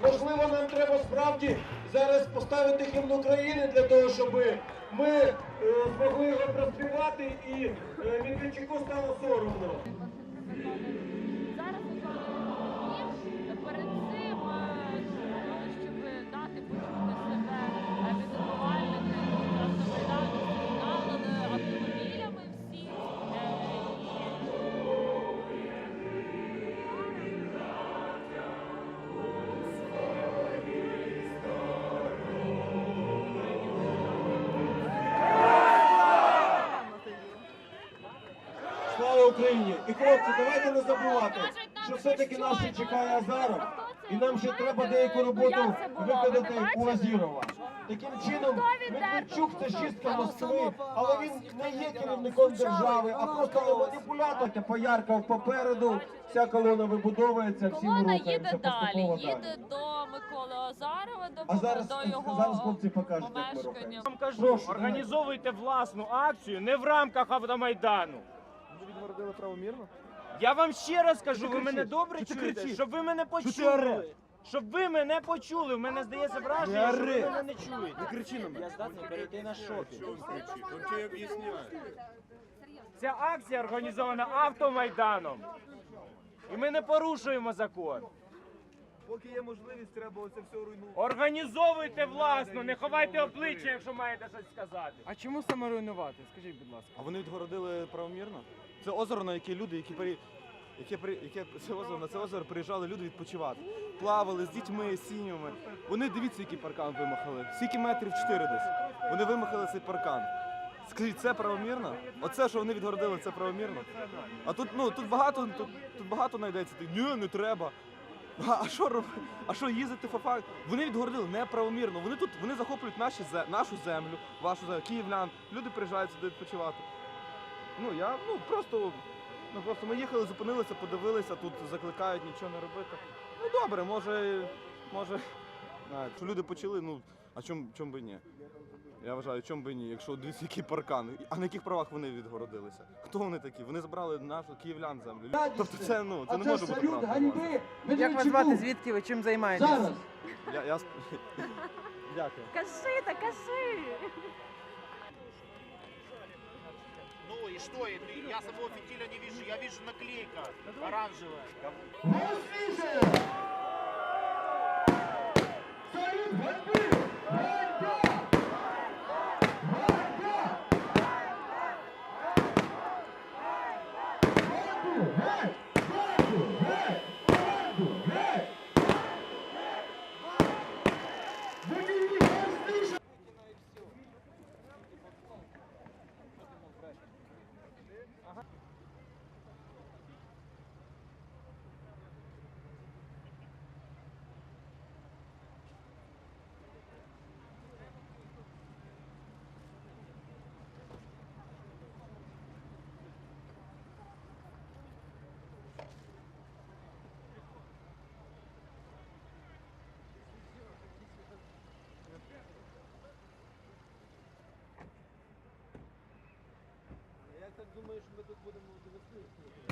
Можливо, нам треба справді зараз поставити гімн України для того, щоб ми е, змогли його проспівати і е, Медведчуку стало соромно. Україні! І хлопці, давайте не забувати, що все-таки нас ще чекає Азаров, і нам ще треба деяку роботу виконати у Азірова. Таким чином, Медведчук це шістка Москви, але він не є керівником держави, а просто маніпулятор, та пояркав попереду. Вся колона вибудовується, всі Колона рухаємося їде далі, їде до Миколи Озарова, до, А зараз, до його зараз хлопці покажуть, як ми помешкання. рухаємося. вам кажу, організовуйте власну акцію не в рамках автомайдану. Ви відгородили правомірно? Я вам ще раз кажу, ви мене добре Що ти чуєте, кричиш? щоб ви мене ти почули. Щоб ви мене почули. В мене здається враження, Не що ви ори. мене не чуєте. Не кричи на мене. Я здатний перейти на шопінг. Ця акція організована автомайданом. І ми не порушуємо закон. Поки є можливість, треба оце все руйнувати. Організовуйте власно, не ховайте обличчя, якщо маєте щось сказати. А чому саме руйнувати? Скажіть, будь ласка. А вони відгородили правомірно? Це озеро, на яке люди, які при... Яке, при... яке це озеро, на це озеро приїжджали люди відпочивати. Плавали з дітьми, з сім'ями. Вони дивіться, який паркан вимахали. Скільки метрів чотири десь. Вони вимахали цей паркан. Скажіть, це правомірно? Оце, що вони відгородили, це правомірно? А тут, ну, тут багато, тут, тут багато знайдеться. Ти, ні, не треба. А що робити? А що їздити фафа? Вони відгородили неправомірно. Вони тут вони захоплюють наші нашу землю, вашу землю, київлян. Люди приїжджають сюди відпочивати. Ну я ну просто ну просто ми їхали, зупинилися, подивилися, тут закликають нічого не робити. Ну добре, може, може. А, якщо люди почали, ну а чому чом би ні? Я вважаю, чому би ні, якщо дивіться, який паркан. А на яких правах вони відгородилися? Хто вони такі? Вони забрали нашу київлян землю. Тобто це ну це А не це може бути правда. ганьби Як вас звати? Звідки ви чим займаєтесь? Зараз. Я, я... Дякую. Кажи та кажи. произошло и что это? Я самого фитиля не вижу, я вижу наклейка оранжевая. Мы услышали! Салют борьбы! Борьба! Борьба! Борьбу! Борьбу! Думаю, що ми тут будемо до весни.